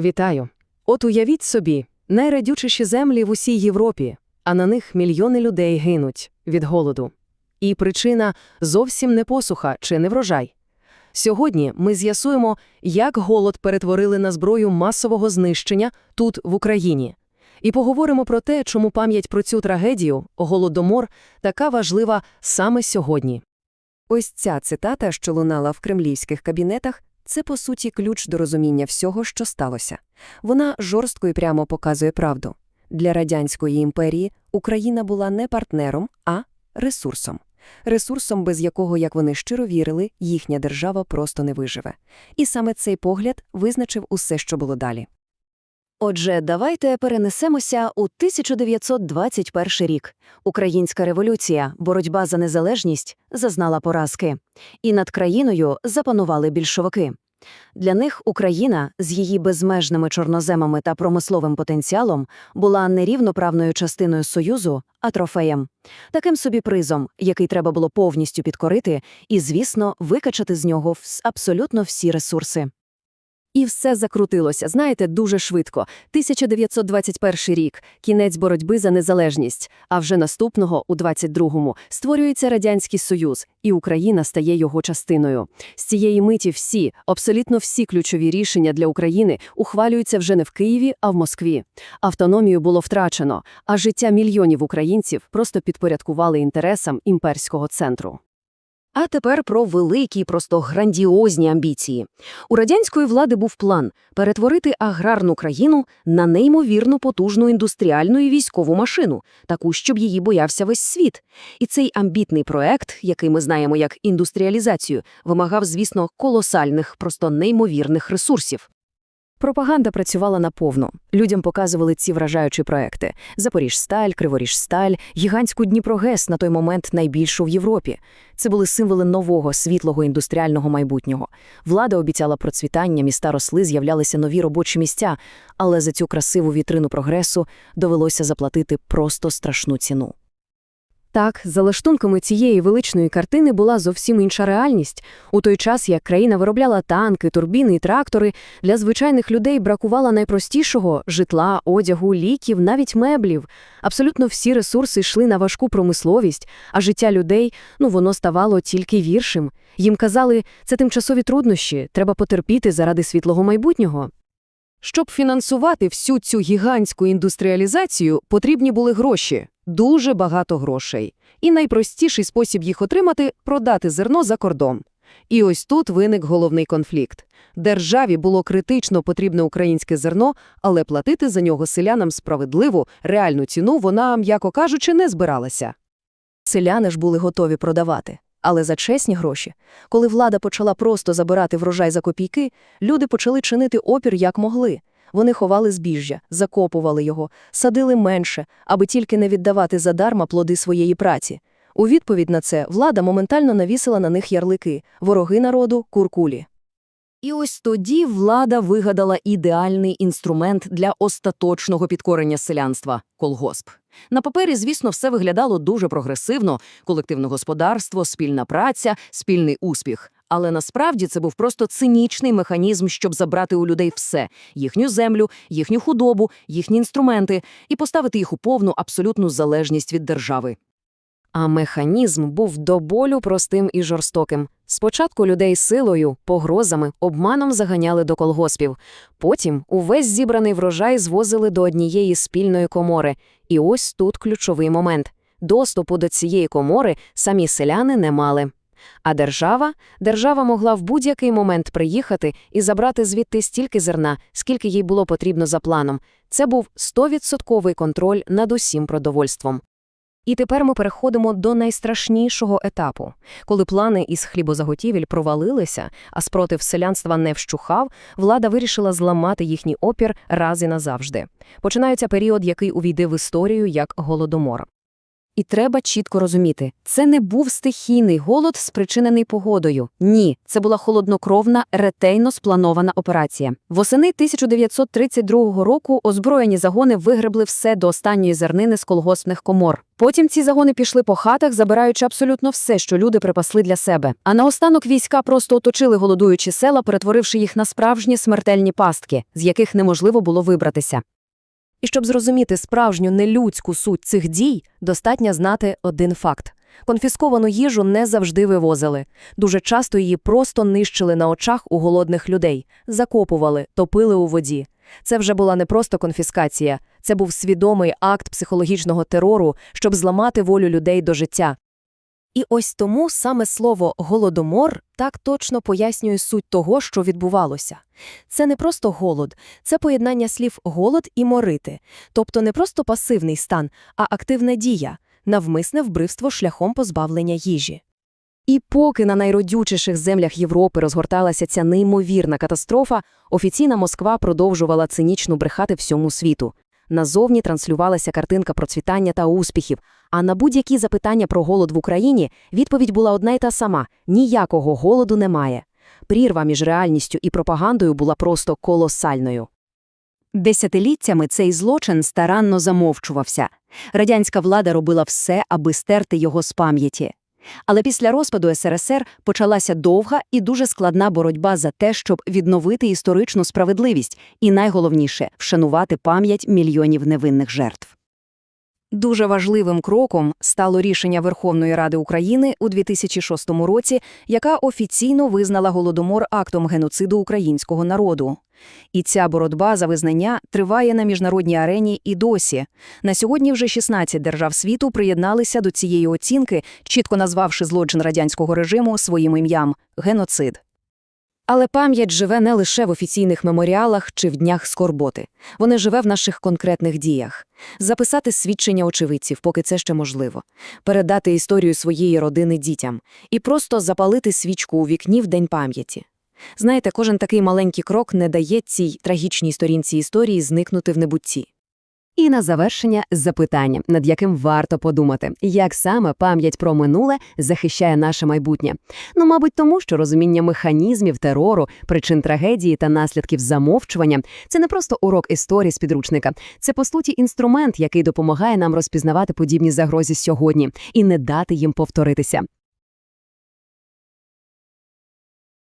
Вітаю. От уявіть собі, найрадючіші землі в усій Європі, а на них мільйони людей гинуть від голоду. І причина зовсім не посуха чи не врожай. Сьогодні ми з'ясуємо, як голод перетворили на зброю масового знищення тут, в Україні. І поговоримо про те, чому пам'ять про цю трагедію, голодомор, така важлива саме сьогодні. Ось ця цитата, що лунала в кремлівських кабінетах, це, по суті, ключ до розуміння всього, що сталося. Вона жорстко і прямо показує правду. Для Радянської імперії Україна була не партнером, а ресурсом. Ресурсом, без якого, як вони щиро вірили, їхня держава просто не виживе. І саме цей погляд визначив усе, що було далі. Отже, давайте перенесемося у 1921 рік. Українська революція, боротьба за незалежність, зазнала поразки. І над країною запанували більшовики. Для них Україна з її безмежними чорноземами та промисловим потенціалом була не рівноправною частиною Союзу, а трофеєм. Таким собі призом, який треба було повністю підкорити і, звісно, викачати з нього абсолютно всі ресурси. І все закрутилося, знаєте, дуже швидко. 1921 рік – кінець боротьби за незалежність, а вже наступного, у 22-му, створюється Радянський Союз, і Україна стає його частиною. З цієї миті всі, абсолютно всі ключові рішення для України ухвалюються вже не в Києві, а в Москві. Автономію було втрачено, а життя мільйонів українців просто підпорядкували інтересам імперського центру. А тепер про великі, просто грандіозні амбіції. У радянської влади був план перетворити аграрну країну на неймовірно потужну індустріальну і військову машину, таку, щоб її боявся весь світ. І цей амбітний проект, який ми знаємо як індустріалізацію, вимагав, звісно, колосальних, просто неймовірних ресурсів. Пропаганда працювала наповну. Людям показували ці вражаючі проекти: Запоріжсталь, Криворіжсталь, гігантську Дніпрогес на той момент найбільшу в Європі. Це були символи нового світлого індустріального майбутнього. Влада обіцяла процвітання, міста росли, з'являлися нові робочі місця, але за цю красиву вітрину прогресу довелося заплатити просто страшну ціну. Так, за лаштунками цієї величної картини була зовсім інша реальність. У той час, як країна виробляла танки, турбіни і трактори, для звичайних людей бракувало найпростішого – житла, одягу, ліків, навіть меблів. Абсолютно всі ресурси йшли на важку промисловість, а життя людей, ну, воно ставало тільки віршим. Їм казали, це тимчасові труднощі, треба потерпіти заради світлого майбутнього. Щоб фінансувати всю цю гігантську індустріалізацію, потрібні були гроші, дуже багато грошей. І найпростіший спосіб їх отримати – продати зерно за кордон. І ось тут виник головний конфлікт. Державі було критично потрібне українське зерно, але платити за нього селянам справедливу, реальну ціну вона, м'яко кажучи, не збиралася. Селяни ж були готові продавати. Але за чесні гроші. Коли влада почала просто забирати врожай за копійки, люди почали чинити опір як могли. Вони ховали збіжжя, закопували його, садили менше, аби тільки не віддавати задарма плоди своєї праці. У відповідь на це влада моментально навісила на них ярлики – вороги народу, куркулі. І ось тоді влада вигадала ідеальний інструмент для остаточного підкорення селянства – колгосп. На папері, звісно, все виглядало дуже прогресивно – колективне господарство, спільна праця, спільний успіх. Але насправді це був просто цинічний механізм, щоб забрати у людей все – їхню землю, їхню худобу, їхні інструменти – і поставити їх у повну абсолютну залежність від держави. А механізм був до болю простим і жорстоким. Спочатку людей силою, погрозами, обманом заганяли до колгоспів. Потім увесь зібраний врожай звозили до однієї спільної комори. І ось тут ключовий момент. Доступу до цієї комори самі селяни не мали. А держава? Держава могла в будь-який момент приїхати і забрати звідти стільки зерна, скільки їй було потрібно за планом. Це був 100% контроль над усім продовольством. І тепер ми переходимо до найстрашнішого етапу. Коли плани із хлібозаготівель провалилися, а спротив селянства не вщухав, влада вирішила зламати їхній опір раз і назавжди. Починається період, який увійде в історію як голодомор. І треба чітко розуміти, це не був стихійний голод, спричинений погодою. Ні, це була холоднокровна, ретельно спланована операція. Восени 1932 року озброєні загони вигребли все до останньої зернини з колгоспних комор. Потім ці загони пішли по хатах, забираючи абсолютно все, що люди припасли для себе. А наостанок війська просто оточили голодуючі села, перетворивши їх на справжні смертельні пастки, з яких неможливо було вибратися. І щоб зрозуміти справжню нелюдську суть цих дій, достатньо знати один факт. Конфісковану їжу не завжди вивозили. Дуже часто її просто нищили на очах у голодних людей, закопували, топили у воді. Це вже була не просто конфіскація, це був свідомий акт психологічного терору, щоб зламати волю людей до життя. І ось тому саме слово «голодомор» так точно пояснює суть того, що відбувалося. Це не просто голод, це поєднання слів «голод» і «морити», тобто не просто пасивний стан, а активна дія, навмисне вбивство шляхом позбавлення їжі. І поки на найродючіших землях Європи розгорталася ця неймовірна катастрофа, офіційна Москва продовжувала цинічно брехати всьому світу. Назовні транслювалася картинка процвітання та успіхів, а на будь-які запитання про голод в Україні відповідь була одна й та сама – ніякого голоду немає. Прірва між реальністю і пропагандою була просто колосальною. Десятиліттями цей злочин старанно замовчувався. Радянська влада робила все, аби стерти його з пам'яті. Але після розпаду СРСР почалася довга і дуже складна боротьба за те, щоб відновити історичну справедливість і, найголовніше, вшанувати пам'ять мільйонів невинних жертв. Дуже важливим кроком стало рішення Верховної Ради України у 2006 році, яка офіційно визнала Голодомор актом геноциду українського народу. І ця боротьба за визнання триває на міжнародній арені і досі. На сьогодні вже 16 держав світу приєдналися до цієї оцінки, чітко назвавши злочин радянського режиму своїм ім'ям – геноцид. Але пам'ять живе не лише в офіційних меморіалах чи в днях скорботи. Вона живе в наших конкретних діях. Записати свідчення очевидців, поки це ще можливо. Передати історію своєї родини дітям. І просто запалити свічку у вікні в День пам'яті. Знаєте, кожен такий маленький крок не дає цій трагічній сторінці історії зникнути в небутті. І на завершення запитання, над яким варто подумати, як саме пам'ять про минуле захищає наше майбутнє. Ну, мабуть, тому що розуміння механізмів терору, причин трагедії та наслідків замовчування це не просто урок історії з підручника, це по суті інструмент, який допомагає нам розпізнавати подібні загрози сьогодні і не дати їм повторитися.